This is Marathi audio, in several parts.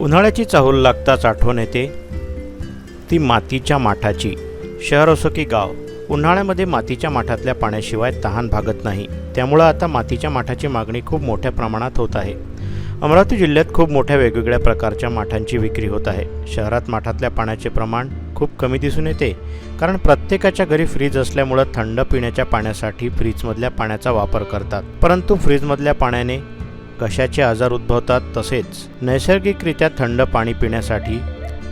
उन्हाळ्याची चाहूल लागताच आठवण येते. ती मातीच्या माठाची. शहर असो की गाव उन्हाळ्यामध्ये मातीच्या माठातल्या पाण्याशिवाय तहान भागत नाही. त्यामुळं आता मातीच्या माठाची मागणी खूप मोठ्या प्रमाणात होत आहे. अमरावती जिल्ह्यात खूप मोठ्या वेगवेगळ्या प्रकारच्या माठांची विक्री होत आहे. शहरात माठातल्या पाण्याचे प्रमाण खूप कमी दिसून येते. कारण प्रत्येकाच्या घरी फ्रीज असल्यामुळं थंड पिण्याच्या पाण्यासाठी फ्रीजमधल्या पाण्याचा वापर करतात. परंतु फ्रीजमधल्या पाण्याने कशाचे आजार उद्भवतात तसेच नैसर्गिकरित्या थंड पाणी पिण्यासाठी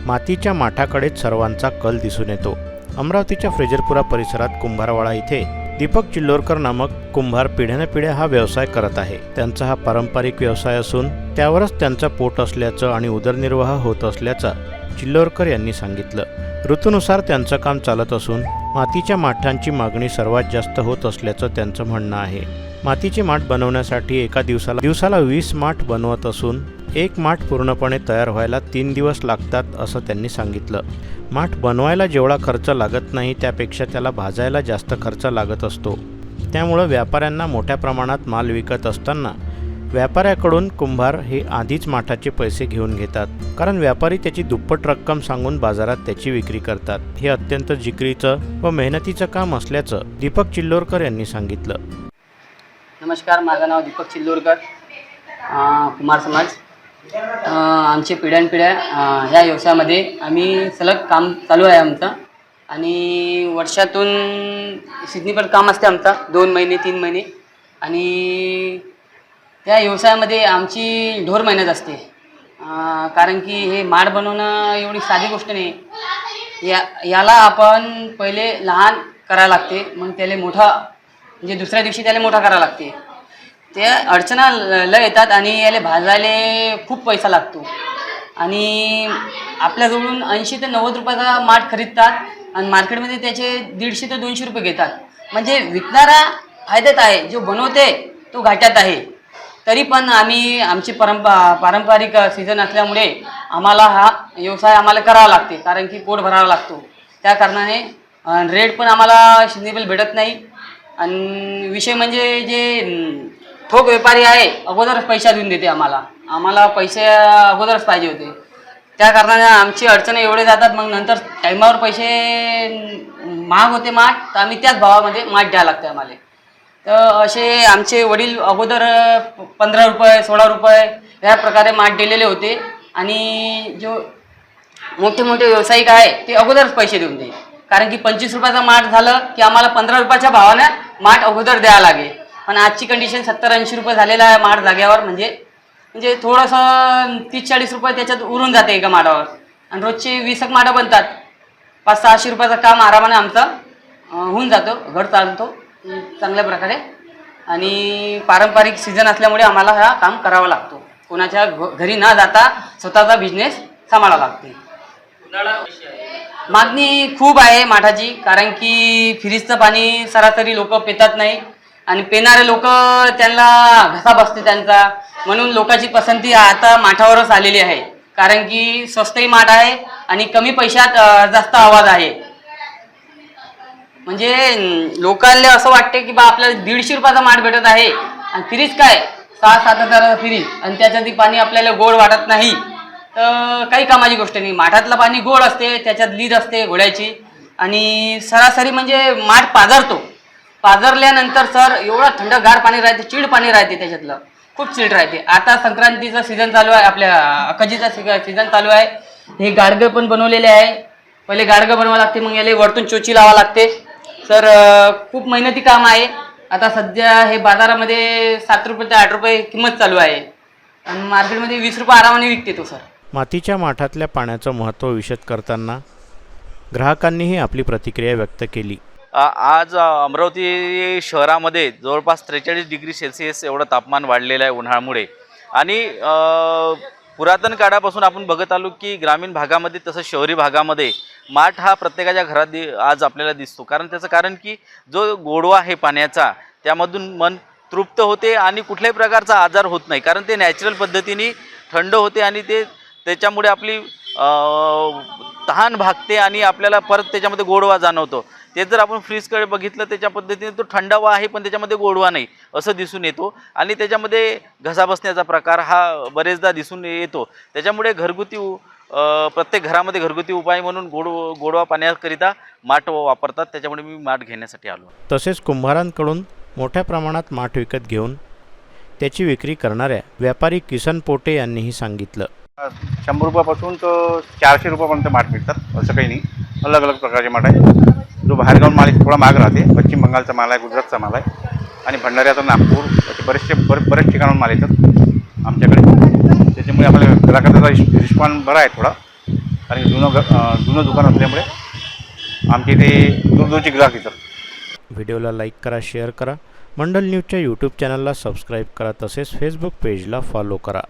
मातीच्या माठाकडेच सर्वांचा कल दिसून येतो. अमरावतीच्या फ्रेजरपुरा परिसरात कुंभारवाडा इथे दीपक चिल्लोरकर नामक कुंभार पिढ्यानपिढ्या हा व्यवसाय करत आहे. त्यांचा हा पारंपरिक व्यवसाय असून त्यावरच त्यांचं पोट असल्याचं आणि उदरनिर्वाह होत असल्याचं चिल्लोरकर यांनी सांगितलं. ऋतूनुसार त्यांचं काम चालत असून मातीच्या माठांची मागणी सर्वात जास्त होत असल्याचं त्यांचं म्हणणं आहे. मातीची माठ बनवण्यासाठी एका दिवसाला दिवसाला वीस माठ बनवत असून एक माठ पूर्णपणे तयार व्हायला तीन दिवस लागतात असं त्यांनी सांगितलं. माठ बनवायला जेवढा खर्च लागत नाही त्यापेक्षा त्याला भाजायला जास्त खर्च लागत असतो. त्यामुळं व्यापाऱ्यांना मोठ्या प्रमाणात माल विकत असताना व्यापाऱ्याकडून कुंभार हे आधीच माठाचे पैसे घेऊन घेतात. कारण व्यापारी त्याची दुप्पट रक्कम सांगून बाजारात त्याची विक्री करतात. हे अत्यंत जिकरीचं व मेहनतीचं काम असल्याचं दीपक चिल्लोरकर यांनी सांगितलं. नमस्कार माझं नाव दीपक चिल्लोरकर कुमार समाज. अं, आमचे पिढ्यानपिढ्या ह्या व्यवसायामध्ये आम्ही सलग काम चालू आहे आमचं. आणि वर्षातून सिडनीपर काम असते आमचा दोन महिने तीन महिने. आणि त्या व्यवसायामध्ये आमची ढोर मेहनत असते. कारण की हे माड बनवणं एवढी साधी गोष्ट नाही. या याला आपण पहिले लहान करायला लागते मग त्याला मोठा म्हणजे दुसऱ्या दिवशी त्याला मोठा करावं लागते. ते अडचणा ल- लय येतात आणि याला भाजायला खूप पैसा लागतो. आणि आपल्याजवळून ऐंशी ते नव्वद रुपयाचा माठ खरीदतात आणि मार्केटमध्ये त्याचे दीडशे ते दोनशे रुपये घेतात. म्हणजे विकणारा फायद्यात आहे जो बनवते तो घाट्यात आहे. तरी पण आम्ही आमची परंपा पारंपरिक सीझन असल्यामुळे आम्हाला हा व्यवसाय आम्हाला करावा लागते कारण की पोट भरावा लागतो. त्या कारणाने रेट पण आम्हाला शिजनेबल भेटत नाही. आणि विषय म्हणजे जे ठोक व्यापारी आहे अगोदरच पैसा देऊन देते आम्हाला. आम्हाला पैसे अगोदरच पाहिजे होते. त्या कारणाने आमची अडचणी एवढे जातात मग नंतर टायमावर पैसे महाग होते माठ तर आम्ही त्याच भावामध्ये माठ द्यावं लागते आम्हाला. तर असे आमचे वडील अगोदर पंधरा रुपये सोळा रुपये ह्या प्रकारे माठ दिलेले होते. आणि जो मोठे मोठे व्यावसायिक आहे ते अगोदरच पैसे देऊन देईल. कारण की पंचवीस रुपयाचा माठ झालं की आम्हाला पंधरा रुपयाच्या भावाने माठ अगोदर द्यावं लागेल. पण आजची कंडिशन सत्तर ऐंशी रुपये झालेला आहे माठ जाग्यावर म्हणजे म्हणजे थोडंसं तीस चाळीस रुपये त्याच्यात उरून जाते एका माठावर आणि रोजचे वीस एक माठं बनतात. पाच सहाशे रुपयाचं काम आरामाने आमचं होऊन जातो घर चालतो चांगल्या प्रकारे. आणि पारंपरिक सीझन असल्यामुळे आम्हाला हा काम करावा लागतो. कोणाच्या घ- घरी न जाता स्वतःचा बिझनेस सांभाळावा लागते. मागणी खूप आहे माठाची कारण की फ्रीजचं पाणी सरासरी लोक पितात नाही आणि पिणारे लोक त्यांना घसा बसते त्यांचा. म्हणून लोकांची पसंती आता माठावरच आलेली आहे. कारण की स्वस्तही माठ आहे आणि कमी पैशात जास्त आवाज आहे. म्हणजे लोकांना असं वाटते की बा आपल्याला दीडशे रुपयाचा माठ भेटत आहे. आणि फ्रीज काय? सहा सात हजाराचा फ्रीज. आणि त्याच्यात पाणी आपल्याला गोड वाटत नाही. काही कामाची गोष्ट नाही. माठातलं पाणी गोड असते त्याच्यात लीद असते घोड्याची. आणि सरासरी म्हणजे माठ पाझरतो पाझरल्यानंतर सर एवढं थंडगार पाणी राहते चिड पाणी राहते त्याच्यातलं. खूप चिड राहते. आता संक्रांतीचा सीझन चालू आहे आपल्या अकजीचा सीझन चालू आहे. हे गाडगं पण बनवलेले आहे. पहिले गाडगं बनवावं लागते मग याला वरतून चोची लावा लागते. सर खूप मेहनती काम आहे. आता सध्या हे बाजारामध्ये सात रुपये ते आठ रुपये किंमत चालू आहे. आणि मार्केटमध्ये वीस रुपये आरामाने विकते तो सर. मातीच्या माठातल्या पाण्याचं महत्त्व विशद करताना ग्राहकांनीही आपली प्रतिक्रिया व्यक्त केली. आज अमरावती शहरामध्ये जवळपास त्रेचाळीस डिग्री सेल्सिअस एवढं तापमान वाढलेलं आहे उन्हाळ्यामुळे. आणि पुरातन काळापासून आपण बघत आलो की ग्रामीण भागामध्ये तसं शहरी भागामध्ये माठ हा प्रत्येकाच्या घरात दि आज आपल्याला दिसतो. कारण त्याचं कारण की जो गोडवा आहे पाण्याचा त्यामधून मन तृप्त होते आणि कुठल्याही प्रकारचा आजार होत नाही. कारण ते नॅचरल पद्धतीने थंड होते आणि ते त्याच्यामुळे आपली तहान भागते आणि आपल्याला परत त्याच्यामध्ये गोडवा जाणवतो. ते जर आपण फ्रीजकडे बघितलं त्याच्या पद्धतीने तो थंडावा आहे पण त्याच्यामध्ये गोडवा नाही असं दिसून येतो. आणि त्याच्यामध्ये घसा बसण्याचा प्रकार हा बरेचदा दिसून येतो. त्याच्यामुळे घरगुती उ- प्रत्येक घरामध्ये घरगुती उपाय म्हणून गोड गोडवा पाण्याकरिता माठ वापरतात. त्याच्यामुळे मी माठ घेण्यासाठी आलो. तसेच कुंभारांकडून मोठ्या प्रमाणात माठ विकत घेऊन त्याची विक्री करणाऱ्या व्यापारी किसन पोटे यांनीही सांगितलं. शंभर रुपयापासून तर चारशे रुपयापर्यंत माठ मिळतात. असं काही नाही. अलग अलग प्रकारचे माठ आहे. जो बाहेरगावून माल थोडा महाग राहते. पश्चिम बंगालचा माल आहे गुजरातचा माल आहे. आणि भंडाऱ्याचा नागपूर असे बरेचसे बरे बरेच ठिकाणाहून माल येतात आमच्याकडे. त्याच्यामुळे आपल्या ग्राहकाचा रिस्पॉन्स बरा आहे थोडा. कारण की जुनं जुनं दुकान असल्यामुळे आमच्या इथे दूरदूरचे ग्राहक येतात. व्हिडिओला लाईक करा शेअर करा. मंडल न्यूजच्या यूट्यूब चॅनलला सबस्क्राईब करा. तसेच फेसबुक पेजला फॉलो करा.